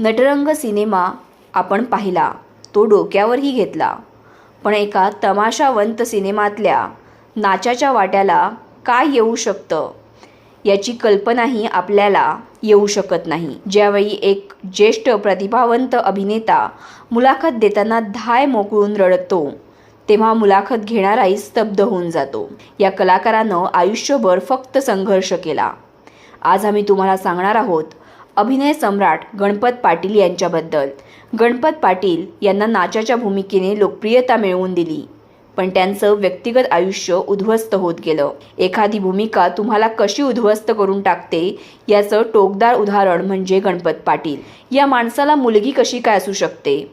Natarang cinema आपण पाहिला. तो डोक्यावरही घेतला. पण एका तमाशावंत सिनेमातल्या नाचाच्या वाट्याला काय येऊ शकतं? याची कल्पनाही आपल्याला येऊ शकत नाही. ज्यावेळी एक ज्येष्ठ प्रतिभावंत अभिनेता मुलाखत देताना धाय मोकळून रडतो तेव्हा मुलाखत घेणाराही स्तब्ध होऊन जातो. या कलाकारानं आयुष्यभर फक्त संघर्ष केला. आज आम्ही तुम्हाला सांगणार आहोत अभिनय सम्राट गणपत पाटील यांच्याबद्दल. गणपत पाटील यांना नाचाच्या भूमिकेने लोकप्रियता मिळवून दिली. पण त्यांचं व्यक्तिगत आयुष्य उद्ध्वस्त होत गेलं. एखादी भूमिका तुम्हाला कशी उद्ध्वस्त करून टाकते याचं टोकदार उदाहरण म्हणजे गणपत पाटील. या माणसाला मुलगी कशी काय असू शकते?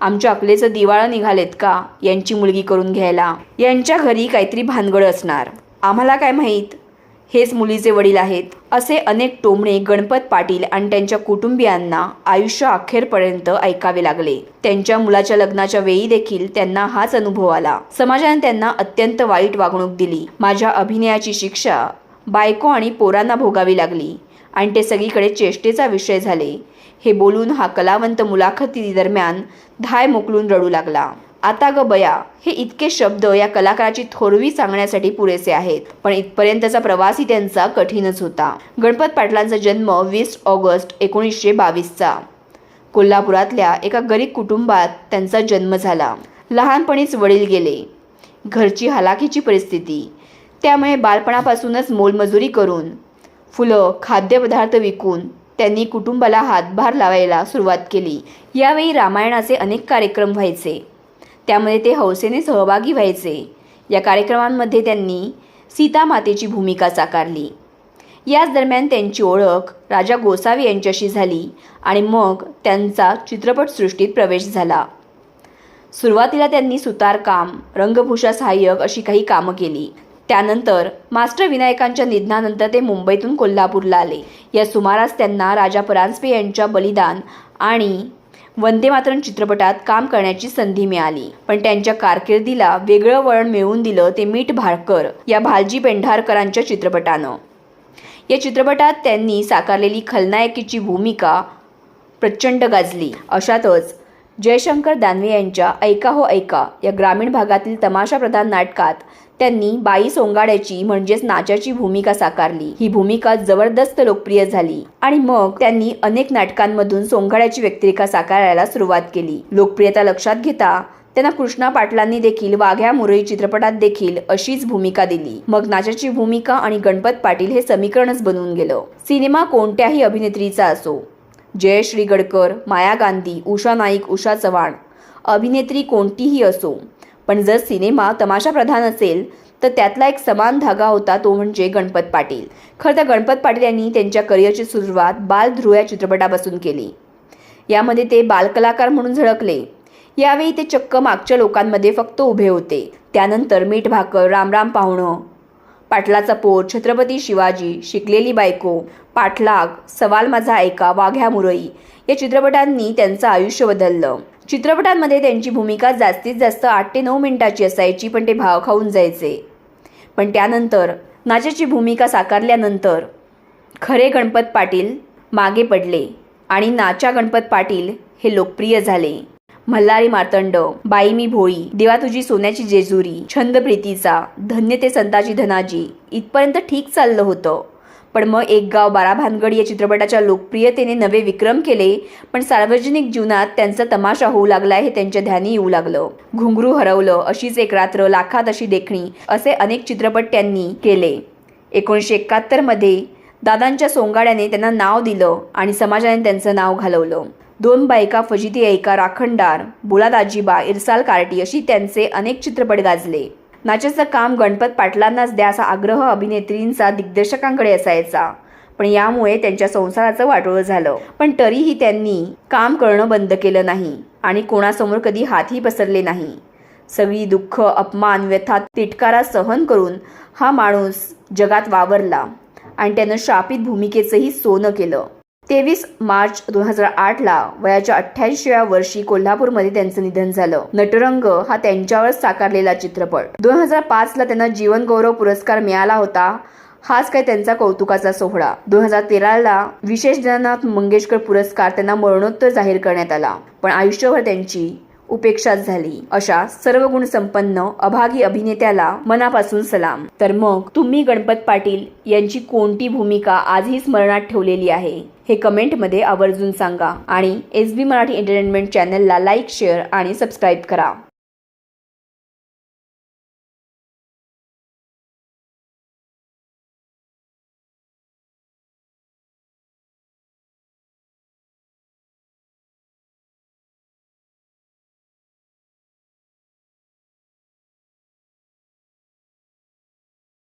आमच्या अकलेचं दिवाळं निघालेत का? यांची मुलगी करून घ्यायला. यांच्या घरी काहीतरी भानगड असणार. आम्हाला काय माहीत? हेच मुलीचे वडील आहेत. असे अनेक टोमणे गणपत पाटील आणि त्यांच्या कुटुंबियांना आयुष्य अखेरपर्यंत ऐकावे लागले. त्यांच्या मुलाच्या लग्नाच्या वेळी देखील त्यांना हाच अनुभव आला. समाजाने त्यांना अत्यंत वाईट वागणूक दिली. माझ्या अभिनयाची शिक्षा बायको आणि पोरांना भोगावी लागली आणि ते सगळीकडे चेष्टेचा विषय झाले. हे बोलून हा कलावंत मुलाखती दरम्यान धाय मोकलून रडू लागला. आता ग बया हे इतके शब्द या कलाकाराची थोरवी सांगण्यासाठी पुरेसे आहेत. पण इथपर्यंतचा प्रवासही त्यांचा कठीणच होता. गणपत पाटलांचा जन्म वीस ऑगस्ट एकोणीसशे बावीसचा. कोल्हापुरातल्या एका गरीब कुटुंबात त्यांचा जन्म झाला. लहानपणीच वडील गेले. घरची हलाखीची परिस्थिती. त्यामुळे बालपणापासूनच मोलमजुरी करून फुलं खाद्यपदार्थ विकून त्यांनी कुटुंबाला हातभार लावायला सुरुवात केली. यावेळी रामायणाचे अनेक कार्यक्रम व्हायचे. त्यामध्ये ते हौसेने सहभागी व्हायचे. या कार्यक्रमांमध्ये त्यांनी सीतामातेची भूमिका साकारली. याच दरम्यान त्यांची ओळख राजा गोसावी यांच्याशी झाली आणि मग त्यांचा चित्रपटसृष्टीत प्रवेश झाला. सुरुवातीला त्यांनी सुतारकाम रंगभूषा सहाय्यक अशी काही कामं केली. त्यानंतर मास्टर विनायकांच्या निधनानंतर ते मुंबईतून कोल्हापूरला आले. या सुमारास त्यांना राजा परांजपे यांच्या बलिदान आणि वंदे मातरम चित्रपटात काम करण्याची संधी मिळाली. पण त्यांच्या कारकिर्दीला वेगळं वळण मिळवून दिलं ते मीठ भाळकर या भालजी पेंढारकरांच्या चित्रपटानं. या चित्रपटात त्यांनी साकारलेली खलनायकीची भूमिका प्रचंड गाजली. अशातच जयशंकर दानवे यांच्या ऐका हो ऐका या ग्रामीण भागातील तमाशाप्रधान नाटकात त्यांनी बाई सोंगाड्याची म्हणजेच नाचाची भूमिका साकारली. ही भूमिका जबरदस्त लोकप्रिय झाली आणि मग त्यांनी अनेक नाटकांमधून सोंगाड्याची व्यक्तिरेखा साकारायला सुरुवात केली. लोकप्रियता लक्षात घेता त्यांना कृष्णा पाटलांनी देखील वाघ्या मुरई चित्रपटात देखील अशीच भूमिका दिली. मग नाचाची भूमिका आणि गणपत पाटील हे समीकरणच बनून गेलं. सिनेमा कोणत्याही अभिनेत्रीचा असो जयश्री गडकर माया गांधी उषा नाईक उषा चव्हाण. अभिनेत्री कोणतीही असो पण जर सिनेमा तमाशाप्रधान असेल तर त्यातला एक समान धागा होता तो म्हणजे गणपत पाटील. खरं तर गणपत पाटील यांनी त्यांच्या करिअरची सुरुवात बालध्रुव या चित्रपटापासून केली. यामध्ये ते बालकलाकार म्हणून झळकले. यावेळी ते चक्क मागच्या लोकांमध्ये फक्त उभे होते. त्यानंतर मीठ भाकर रामराम पाहुणं पाटलाचा पोर छत्रपती शिवाजी शिकलेली बायको पाठलाग सवाल माझा ऐका वाघ्या मुरई. या चित्रपटांनी त्यांचं आयुष्य बदललं. चित्रपटांमध्ये त्यांची भूमिका जास्तीत जास्त आठ ते नऊ मिनिटाची असायची पण ते भाव खाऊन जायचे. पण त्यानंतर नाचाची भूमिका साकारल्यानंतर खरे गणपत पाटील मागे पडले आणि नाचा गणपत पाटील हे लोकप्रिय झाले. मल्हारी मार्तंड बाई मी भोळी देवा तुझी सोन्याची जेजुरी छंद प्रीतीचा धन्य ते संताजी धनाजी इथपर्यंत ठीक चाललं होतं. पण मग एक गाव बारा भानगड या चित्रपटाच्या लोकप्रियतेने नवे विक्रम केले पण सार्वजनिक जीवनात त्यांचा तमाशा होऊ लागला हे त्यांच्या ध्यानी येऊ लागलं. घुंगरू हरवलं अशीच एक रात्र लाखात अशी देखणी असे अनेक चित्रपट त्यांनी केले. एकोणीसशे एकाहत्तरमध्ये दादांच्या सोंगाड्याने त्यांना नाव दिलं आणि समाजाने त्यांचं नाव घालवलं. दोन बायका फजिती ऐका राखणदार बुलादाजीबा इरसाल कार्टी अशी त्यांचे अनेक चित्रपट गाजले. नाचाचं काम गणपत पाटलांनाच द्या असा आग्रह अभिनेत्रींचा दिग्दर्शकांकडे असायचा. पण यामुळे त्यांच्या संसाराचं वाटोळं झालं. पण तरीही त्यांनी काम करणं बंद केलं नाही आणि कोणासमोर कधी हातही पसरले नाही. सगळी दुःख अपमान व्यथा तिटकारा सहन करून हा माणूस जगात वावरला आणि त्यानं शापित भूमिकेचंही सोनं केलं. तेवीस मार्च दोन हजार आठला वयाच्या अठ्ठ्याऐंशीव्या वर्षी कोल्हापूरमध्ये त्यांचं निधन झालं. नटरंग हा त्यांच्यावर साकारलेला चित्रपट. दोन हजार पाचला त्यांना जीवनगौरव पुरस्कार मिळाला होता. हाच काय त्यांचा कौतुकाचा सोहळा. दोन हजार तेराला विशेष ज्ञानात मंगेशकर पुरस्कार त्यांना मरणोत्तर जाहीर करण्यात आला. पण आयुष्यभर त्यांची उपेक्षाच झाली. अशा सर्व गुण संपन्न अभागी अभिनेत्याला मनापासून सलाम. तर मग तुम्ही गणपत पाटील यांची कोणती भूमिका आजही स्मरणात ठेवलेली आहे? हे कमेंटमध्ये आवर्जून सांगा आणि एस बी मराठी एंटरटेनमेंट चॅनलला लाईक शेअर आणि सबस्क्राईब करा.